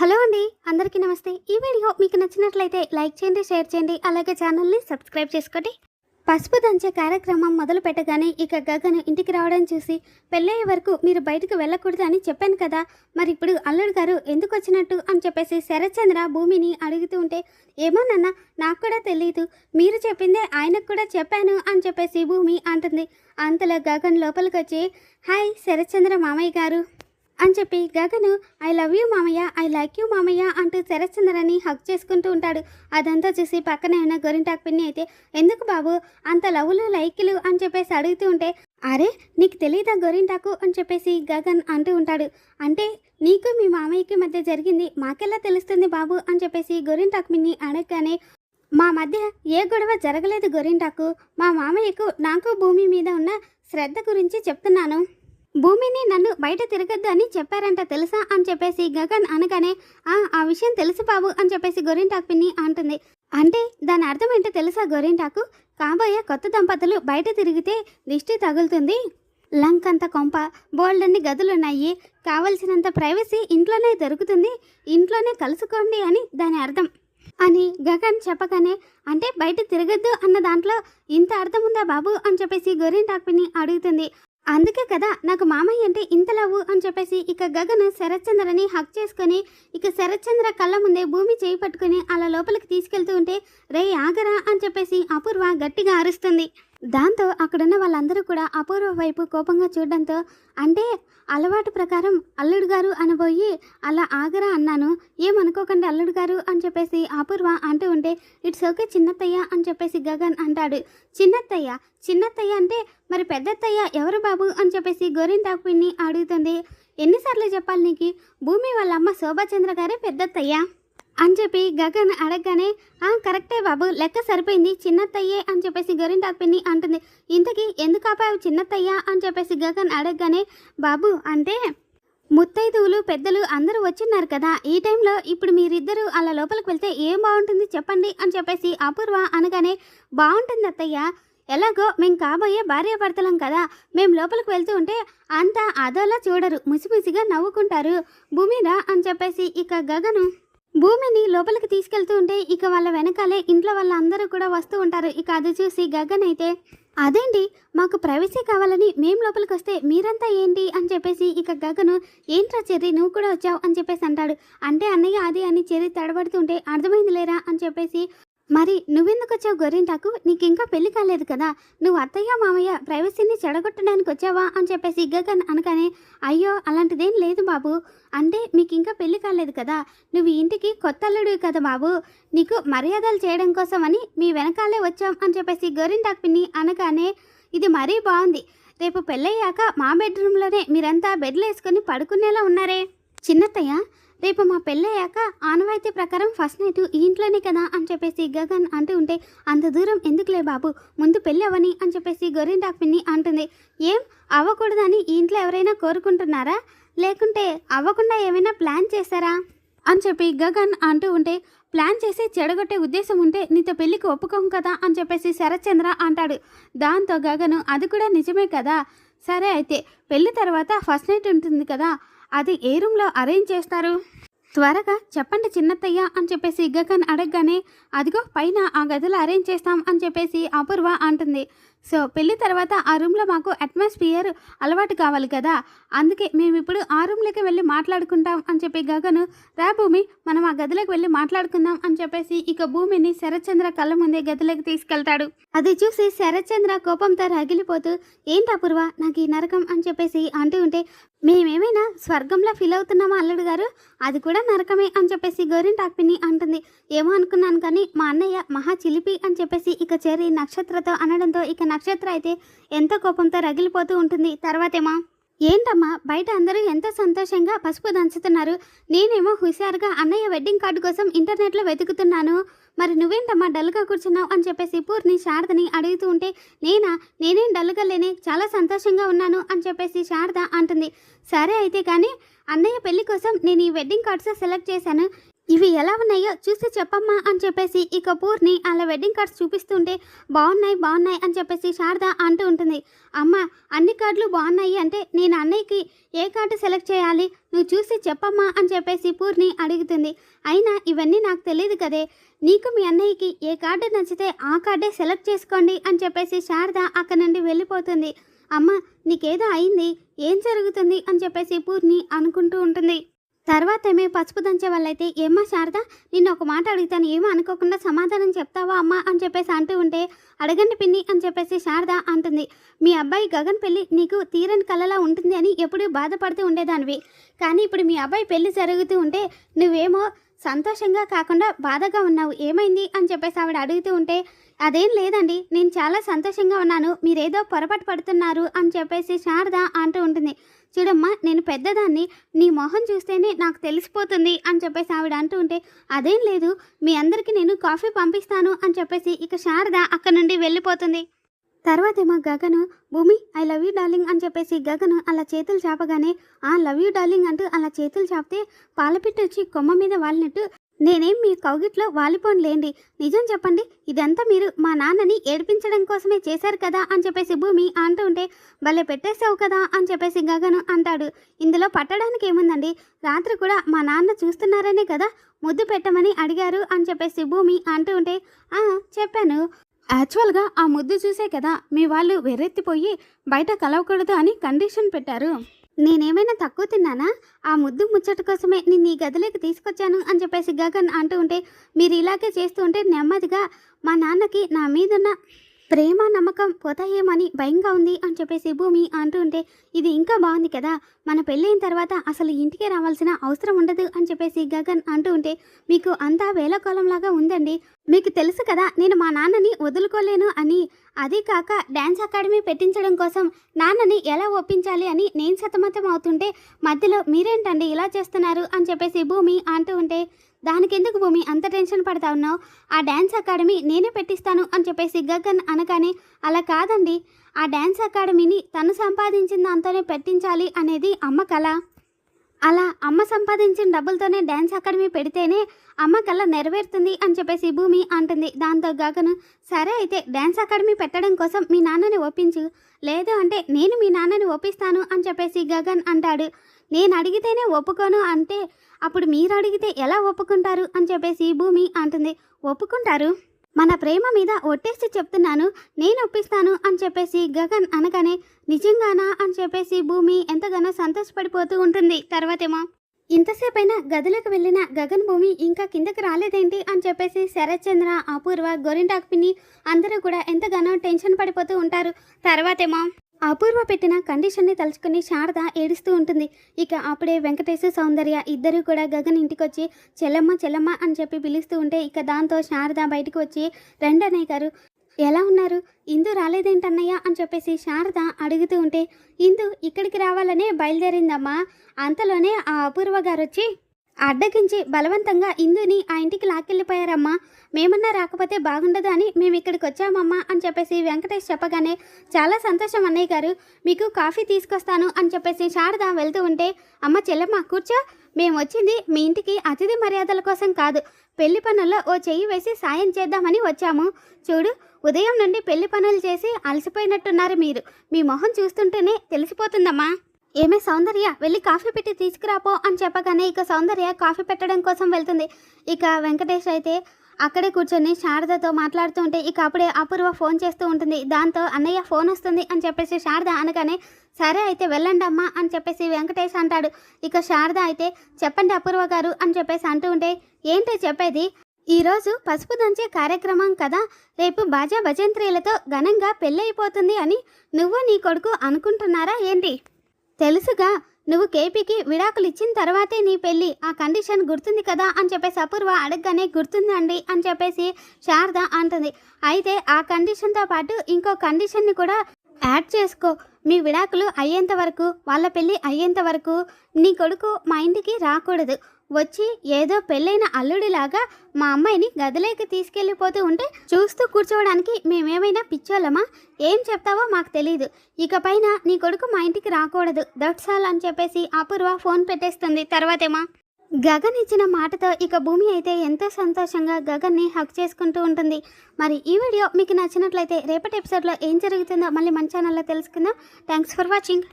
Hello అండి అందరికీ నమస్తే. ఈ వీడియో మీకు నచ్చినట్లయితే లైక్ చేయండి షేర్ చేయండి అలాగే ఛానల్ని సబ్స్క్రైబ్ చేసుకోండి. పసుపు దంచే కార్యక్రమం మొదలు పెట్టగానే ఇక గగన్ ఇంటికి రావడం చూసి పెళ్ళయ్యే వరకు మీరు బయటకు వెళ్ళకూడదు అని చెప్పాను కదా. మరి ఇప్పుడు అల్లుడు గారు ఎందుకు వచ్చినట్టు అని చెప్పేసి శరత్చంద్ర భూమిని అడుగుతూ ఉంటే ఏమోనన్నా నాకు కూడా తెలియదు మీరు చెప్పిందే ఆయనకు కూడా చెప్పాను అని చెప్పేసి భూమి అంటుంది. అంతలో గగన్ లోపలికి వచ్చి హాయ్ శరత్చంద్ర మామయ్య గారు. అని చెప్పి గగను ఐ లవ్ యూ మామయ్య ఐ లైక్ యూ మామయ్య అంటూ శరత్చంద్రని హక్ చేసుకుంటూ ఉంటాడు. అదంతా చూసి పక్కనే ఉన్న గొరింటాకు పిన్ని అయితే ఎందుకు బాబు అంత లవ్లు లైక్లు అని చెప్పేసి అడుగుతూ ఉంటే అరే నీకు తెలియదా గొరింటాకు అని చెప్పేసి గగన్ అంటూ ఉంటాడు. అంటే నీకు మీ మామయ్యకి మధ్య జరిగింది మాకెలా తెలుస్తుంది బాబు అని చెప్పేసి గొరింటాకు పిన్ని అడగగానే మా మధ్య ఏ గొడవ జరగలేదు గొరింటాకు. మా మామయ్యకు నాకు భూమి మీద ఉన్న శ్రద్ధ గురించి చెప్తున్నాను. భూమిని నన్ను బయట తిరగద్దు అని చెప్పారంట తెలుసా అని చెప్పేసి గగన్ అనగానే ఆ ఆ విషయం తెలుసు బాబు అని చెప్పేసి గొరింటాకు పిన్ని అంటుంది. అంటే దాని అర్థం ఏంటో తెలుసా గొరింటాకు? కాబోయే కొత్త దంపతులు బయట తిరిగితే దిష్టి తగులుతుంది. లంకంత కొంప బోల్డన్ని గదులున్నాయి. కావలసినంత ప్రైవసీ ఇంట్లోనే దొరుకుతుంది. ఇంట్లోనే కలుసుకోండి అని దాని అర్థం. అని గగన్ చెప్పగానే అంటే బయట తిరగద్దు అన్న దాంట్లో ఇంత అర్థం ఉందా బాబు? అని చెప్పేసి గొరింటాకుని అడుగుతుంది. అందుకే కదా నాకు మామయ్య అంటే ఇంత లవ్ అని చెప్పేసి ఇక గగన్ శరత్చంద్రని హక్ చేసుకొని ఇక శరత్చంద్ర కళ్ళ ముందే భూమి చేయి పట్టుకుని అలా లోపలికి తీసుకెళ్తూ ఉంటే రే ఆగరా అని చెప్పేసి అపూర్వ గట్టిగా అరుస్తుంది. దాంతో అక్కడున్న వాళ్ళందరూ కూడా అపూర్వ వైపు కోపంగా చూడడంతో అంటే అలవాటు ప్రకారం అల్లుడు గారు అనబోయి అలా ఆగరా అన్నాను. ఏమనుకోకండి అల్లుడు గారు అని చెప్పేసి అపూర్వ అంటూ ఉంటే ఇట్స్ ఓకే చిన్నత్తయ్య అని చెప్పేసి గగన్ అంటాడు. చిన్నత్తయ్య? చిన్నత్తయ్య అంటే మరి పెద్దత్తయ్య ఎవరు బాబు? అని చెప్పేసి గోరింటాకు పిన్ని అడుగుతుంది. ఎన్నిసార్లు చెప్పాలి నీకు? భూమి వాళ్ళ అమ్మ శోభాచంద్ర గారే పెద్దత్తయ్య? అని చెప్పి గగన్ అడగగానే ఆ కరెక్టే బాబు లెక్క సరిపోయింది చిన్నత్తయ్యే అని చెప్పేసి గోరింటాకు పిన్ని అంటుంది. ఇంతకీ ఎందుకు ఆపావు చిన్నత్తయ్య? అని చెప్పేసి గగన్ అడగగానే బాబు అంటే ముత్తైదువులు పెద్దలు అందరూ వచ్చిన్నారు కదా ఈ టైంలో ఇప్పుడు మీరిద్దరూ అలా లోపలికి వెళ్తే ఏం బాగుంటుంది చెప్పండి? అని చెప్పేసి అపూర్వ అనగానే బాగుంటుంది అత్తయ్య. ఎలాగో మేము కాబోయే భార్య భార్యాభర్తలం కదా మేము లోపలికి వెళ్తూ ఉంటే అంతా అదోలా చూడరు ముసిముసిగా నవ్వుకుంటారు. భూమిరా? అని చెప్పేసి ఇక గగను భూమిని లోపలికి తీసుకెళ్తూ ఉంటే ఇక వాళ్ళ వెనకాలే ఇంట్లో వాళ్ళందరూ కూడా వస్తూ ఉంటారు. ఇక అది చూసి గగన్ అయితే అదేంటి? మాకు ప్రైవసీ కావాలని మేం లోపలికి వస్తే మీరంతా ఏంటి? అని చెప్పేసి ఇక గగను ఏంట్రా చెర్రి నువ్వు కూడా వచ్చావు అని చెప్పేసి అంటాడు. అంటే అన్నయ్య అది అని చెర్రి తడబడుతుంటే అర్థమైంది లేరా అని చెప్పేసి మరి నువ్వెందుకు వచ్చావు గొర్రెంటాకు నీకు ఇంకా పెళ్ళి కాలేదు కదా. నువ్వు అత్తయ్య మామయ్య ప్రైవసీని చెడగొట్టడానికి వచ్చావా అని చెప్పేసి గగన్ అనగానే అయ్యో అలాంటిదేం లేదు బాబు. అంటే మీకు ఇంకా పెళ్ళి కాలేదు కదా. నువ్వు ఇంటికి కొత్త అల్లుడు కదా బాబు. నీకు మర్యాదలు చేయడం కోసమని మీ వెనకాలే వచ్చాం అని చెప్పేసి గోరింటాకు పిన్ని అనగానే ఇది మరీ బాగుంది. రేపు పెళ్ళయ్యాక మా బెడ్రూమ్లోనే మీరంతా బెడ్లు వేసుకొని పడుకునేలా ఉన్నారే. చిన్నత్తయ్య రేపు మా పెళ్ళయ్యాక ఆనవాయితీ ప్రకారం ఫస్ట్ నైట్ ఈ ఇంట్లోనే కదా అని చెప్పేసి గగన్ అంటూ ఉంటే అంత దూరం ఎందుకులే బాబు? ముందు పెళ్ళి అవని అని చెప్పేసి గొర్రెంటాకు పిన్ని అంటుంది. ఏం? అవ్వకూడదని ఈ ఇంట్లో ఎవరైనా కోరుకుంటున్నారా? లేకుంటే అవ్వకుండా ఏమైనా ప్లాన్ చేశారా? అని చెప్పి గగన్ అంటూ ఉంటే ప్లాన్ చేసి చెడగొట్టే ఉద్దేశం ఉంటే నీతో పెళ్ళికి ఒప్పుకోం కదా అని చెప్పేసి శరత్చంద్ర అంటాడు. దాంతో గగను అది కూడా నిజమే కదా? సరే అయితే పెళ్ళి తర్వాత ఫస్ట్ నైట్ ఉంటుంది కదా? అది ఏ రూమ్లో అరేంజ్ చేస్తారు? త్వరగా చెప్పండి చిన్నత్తయ్య అని చెప్పేసి గగన్ అడగగానే అదిగో పైన ఆ గదిలో అరేంజ్ చేస్తాం అని చెప్పేసి అపూర్వ అంటుంది. సో పెళ్ళి తర్వాత ఆ రూమ్లో మాకు అట్మాస్ఫియర్ అలవాటు కావాలి కదా. అందుకే మేము ఇప్పుడు ఆ రూమ్లోకి వెళ్ళి మాట్లాడుకుంటాం అని చెప్పి గగను రా భూమి మనం ఆ గదిలోకి వెళ్ళి మాట్లాడుకుందాం అని చెప్పేసి ఇక భూమిని శరత్చంద్ర కళ్ళ ముందే గదిలోకి తీసుకెళ్తాడు. అది చూసి శరత్చంద్ర కోపంతో రగిలిపోతూ ఏంటి అపూర్వ నాకు ఈ నరకం అని చెప్పేసి అంటూ ఉంటే మేమేమైనా స్వర్గంలో ఫీల్ అవుతున్నామా అల్లుడు గారు అది కూడా నరకమే అని చెప్పేసి గోరింటాక్పిని అంటుంది. ఏమో అనుకున్నాను కానీ మా అన్నయ్య మహా చిలిపి అని చెప్పేసి ఇక చెర్రి నక్షత్రతో అనడంతో ఇక నక్షత్ర అయితే ఎంతో కోపంతో రగిలిపోతూ ఉంటుంది. తర్వాతేమో? ఏంటమ్మా? బయట అందరూ ఎంతో సంతోషంగా పసుపు దంచుతున్నారు. నేనేమో హుషారుగా అన్నయ్య వెడ్డింగ్ కార్డు కోసం ఇంటర్నెట్లో వెతుకుతున్నాను. మరి నువ్వేంటమ్మా డల్గా కూర్చున్నావు అని చెప్పేసి పూర్ణి శారదని అడుగుతూ ఉంటే నేనా? నేనేం డల్గా లేనే చాలా సంతోషంగా ఉన్నాను అని చెప్పేసి శారద అంటుంది. సరే అయితే కానీ అన్నయ్య పెళ్ళి కోసం నేను ఈ వెడ్డింగ్ కార్డ్స్ సెలెక్ట్ చేశాను. ఇవి ఎలా ఉన్నాయో చూసి చెప్పమ్మా అని చెప్పేసి ఇక పూర్ణి అలా వెడ్డింగ్ కార్డ్స్ చూపిస్తుంటే బాగున్నాయి బాగున్నాయి అని చెప్పేసి శారద అంటూ ఉంటుంది. అమ్మ అన్ని కార్డులు బాగున్నాయి అంటే నేను అన్నయ్యకి ఏ కార్డు సెలెక్ట్ చేయాలి? నువ్వు చూసి చెప్పమ్మా అని చెప్పేసి పూర్ణి అడుగుతుంది. అయినా ఇవన్నీ నాకు తెలియదు కదే. నీకు మీ అన్నయ్యకి ఏ కార్డు నచ్చితే ఆ కార్డే సెలెక్ట్ చేసుకోండి అని చెప్పేసి శారద అక్కడి నుండి వెళ్ళిపోతుంది. అమ్మ నీకేదో అయింది. ఏం జరుగుతుంది? అని చెప్పేసి పూర్ణి అనుకుంటూ ఉంటుంది. తర్వాత ఏమే పసుపు దంచే వాళ్ళైతే ఏమ్మా శారద నిన్ను ఒక మాట అడుగుతాను ఏమో అనుకోకుండా సమాధానం చెప్తావా అమ్మా? అని చెప్పేసి అంటూ ఉంటే అడగండి పిన్ని అని చెప్పేసి శారద అంటుంది. మీ అబ్బాయి గగన్ పెళ్ళి నీకు తీరని కలలా ఉంటుంది అని ఎప్పుడూ బాధపడుతూ ఉండేదానివి. కానీ ఇప్పుడు మీ అబ్బాయి పెళ్ళి జరుగుతూ ఉంటే నువ్వేమో సంతోషంగా కాకుండా బాధగా ఉన్నావు ఏమైంది? అని చెప్పేసి ఆవిడ అడుగుతూ ఉంటే అదేం లేదండి. నేను చాలా సంతోషంగా ఉన్నాను. మీరేదో పొరపాటు పడుతున్నారు అని చెప్పేసి శారద అంటూ ఉంటుంది. చూడమ్మా నేను పెద్దదాన్ని. నీ మొహం చూస్తేనే నాకు తెలిసిపోతుంది అని చెప్పేసి ఆవిడ అంటూ ఉంటే అదేం లేదు. మీ అందరికీ నేను కాఫీ పంపిస్తాను అని చెప్పేసి ఇక శారద అక్కడ నుండి వెళ్ళిపోతుంది. తర్వాతేమో గగను భూమి ఐ లవ్ యూ డార్లింగ్ అని చెప్పేసి గగను అలా చేతులు చాపగానే ఆ లవ్ యూ డార్లింగ్ అంటూ అలా చేతులు చాపితే పాలపిట్ట వచ్చి కొమ్మ మీద వాలినట్టు నేనేం మీ కౌగిట్లో వాలిపోనులేండి. నిజం చెప్పండి ఇదంతా మీరు మా నాన్నని ఏడిపించడం కోసమే చేశారు కదా అని చెప్పేసి భూమి అంటూ ఉంటే భలే పెట్టేసావు కదా అని చెప్పేసి గగను అంటాడు. ఇందులో పట్టడానికి ఏముందండి? రాత్రి కూడా మా నాన్న చూస్తున్నారనే కదా ముద్దు పెట్టమని అడిగారు అని చెప్పేసి భూమి అంటూ ఉంటే "ఆ, చెప్పాను. యాక్చువల్గా ఆ ముద్దు చూసే కదా మీ వాళ్ళు వెర్రెత్తిపోయి బయట కలవకూడదు అని కండిషన్ పెట్టారు. నేనేమైనా తక్కువ తిన్నానా? ఆ ముద్దు ముచ్చట కోసమే నేను ఈ గదిలోకి తీసుకొచ్చాను అని చెప్పేసి గగన్ అంటూ ఉంటే మీరు ఇలాగే చేస్తూ ఉంటే నెమ్మదిగా మా నాన్నకి నా మీదున్న ప్రేమ నమ్మకం పోతాయేమని భయంగా ఉంది అని చెప్పేసి భూమి అంటూ ఉంటే ఇది ఇంకా బాగుంది కదా. మన పెళ్ళైన తర్వాత అసలు ఇంటికి రావాల్సిన అవసరం ఉండదు అని చెప్పేసి గగన్ అంటూ ఉంటే మీకు అంతా వేలకోలంలాగా ఉందండి. మీకు తెలుసు కదా నేను మా నాన్నని వదులుకోలేను అని. అదే కాక డ్యాన్స్ అకాడమీ పెట్టించడం కోసం నాన్నని ఎలా ఒప్పించాలి అని నేను సతమతం అవుతుంటే మధ్యలో మీరేంటండి ఇలా చేస్తున్నారు అని చెప్పేసి భూమి అంటూ ఉంటే దానికెందుకు భూమి అంత టెన్షన్ పడతా ఉన్నావు? ఆ డ్యాన్స్ అకాడమీ నేనే పెట్టిస్తాను అని చెప్పేసి గగన్ అనగానే అలా కాదండి. ఆ డ్యాన్స్ అకాడమీని తను సంపాదించిన దాంతోనే పెట్టించాలి అనేది అమ్మ కళ అలా అమ్మ సంపాదించిన డబ్బులతోనే డ్యాన్స్ అకాడమీ పెడితేనే అమ్మ కళ నెరవేరుతుంది అని చెప్పేసి భూమి అంటుంది. దాంతో గాకను సరే అయితే డ్యాన్స్ అకాడమీ పెట్టడం కోసం మీ నాన్నని ఒప్పించు. లేదు అంటే నేను మీ నాన్నని ఒప్పిస్తాను అని చెప్పేసి గగన్ అంటాడు. నేను అడిగితేనే ఒప్పుకోను అంటే అప్పుడు మీరు అడిగితే ఎలా ఒప్పుకుంటారు అని చెప్పేసి భూమి అంటుంది. ఒప్పుకుంటారు? మన ప్రేమ మీద ఒట్టేసి చెప్తున్నాను నేను ఒప్పిస్తాను అని చెప్పేసి గగన్ అనగానే నిజంగానా? అని చెప్పేసి భూమి ఎంతగానో సంతోషపడిపోతూ ఉంటుంది. తర్వాతేమో ఇంతసేపైనా గదిలోకి వెళ్ళిన గగన్ భూమి ఇంకా కిందకి రాలేదేంటి? అని చెప్పేసి శరత్చంద్ర అపూర్వ గోరింటాకు పిన్ని అందరూ కూడా ఎంతగానో టెన్షన్ పడిపోతూ ఉంటారు. తర్వాతేమో అపూర్వ పెట్టిన కండిషన్ని తలుచుకుని శారద ఏడుస్తూ ఉంటుంది. ఇక అప్పుడే వెంకటేశ్ సౌందర్య ఇద్దరు కూడా గగన్ ఇంటికి వచ్చి చెల్లమ్మ చెల్లమ్మ అని చెప్పి పిలుస్తూ ఉంటే ఇక దాంతో శారద బయటకు వచ్చి రెండనే గారు ఎలా ఉన్నారు? ఇందు రాలేదేంటన్నయ్య? అని చెప్పేసి శారద అడుగుతూ ఉంటే ఇందు ఇక్కడికి రావాలనే బయలుదేరిందమ్మా. అంతలోనే ఆ అపూర్వ గారు వచ్చి అడ్డగించి బలవంతంగా ఇందుని ఆ ఇంటికి లాక్కెళ్ళిపోయారమ్మా. మేమన్నా రాకపోతే బాగుండదు అని మేము ఇక్కడికి వచ్చామమ్మా అని చెప్పేసి వెంకటేష్ చెప్పగానే చాలా సంతోషం అన్నయ్య గారు. మీకు కాఫీ తీసుకొస్తాను అని చెప్పేసి శారద వెళ్తూ ఉంటే అమ్మ చెల్లెమ్మ కూర్చో. మేము వచ్చింది మీ ఇంటికి అతిథి మర్యాదల కోసం కాదు. పెళ్ళి పనుల్లో ఓ చెయ్యి వేసి సాయం చేద్దామని వచ్చాము. చూడు ఉదయం నుండి పెళ్ళి పనులు చేసి అలసిపోయినట్టున్నారు మీరు. మీ మొహం చూస్తుంటేనే తెలిసిపోతుందమ్మా. ఏమే సౌందర్య వెళ్ళి కాఫీ పెట్టి తీసుకురాపో అని చెప్పగానే ఇక సౌందర్య కాఫీ పెట్టడం కోసం వెళ్తుంది. ఇక వెంకటేష్ అయితే అక్కడే కూర్చొని శారదతో మాట్లాడుతూ ఉంటే ఇక అప్పుడే అపూర్వ ఫోన్ చేస్తూ ఉంటుంది. దాంతో అన్నయ్య ఫోన్ వస్తుంది అని చెప్పేసి శారద అనగానే సరే అయితే వెళ్ళండి అమ్మా అని చెప్పేసి వెంకటేష్ అంటాడు. ఇక శారద అయితే చెప్పండి అపూర్వ గారు అని చెప్పేసి అంటూ ఉంటే ఏంటి చెప్పేది? ఈరోజు పసుపు దంచే కార్యక్రమం కదా. రేపు బాజా భజంత్రీలతో ఘనంగా పెళ్ళైపోతుంది అని నువ్వు నీ కొడుకు అనుకుంటున్నారా ఏంటి? తెలుసుగా నువ్వు కేపీకి విడాకులు ఇచ్చిన తర్వాతే నీ పెళ్ళి. ఆ కండిషన్ గుర్తుంది కదా అని చెప్పేసి అపూర్వ అడగగానే గుర్తుందండి అని చెప్పేసి శారద అంటుంది. అయితే ఆ కండిషన్తో పాటు ఇంకో కండిషన్ని కూడా యాడ్ చేసుకో. మీ విడాకులు అయ్యేంత వరకు వాళ్ళ పెళ్ళి అయ్యేంత వరకు నీ కొడుకు మా ఇంటికి రాకూడదు. వచ్చి ఏదో పెళ్ళైన అల్లుడిలాగా మా అమ్మాయిని గదిలోకి తీసుకెళ్ళిపోతూ ఉంటే చూస్తూ కూర్చోవడానికి మేమేమైనా పిచ్చోళ్ళమా? ఏం చెప్తావో మాకు తెలియదు ఇక పైన నీ కొడుకు మా ఇంటికి రాకూడదు. దట్స్ ఆల్ అని చెప్పేసి అపూర్వ ఫోన్ పెట్టేస్తుంది. తర్వాతేమా? గగన్ ఇచ్చిన మాటతో ఇక భూమి అయితే ఎంతో సంతోషంగా గగన్ని హక్ చేసుకుంటూ ఉంటుంది. మరి ఈ వీడియో మీకు నచ్చినట్లయితే రేపటి ఎపిసోడ్లో ఏం జరుగుతుందో మళ్ళీ మన ఛానల్లో తెలుసుకుందాం. Thanks for watching.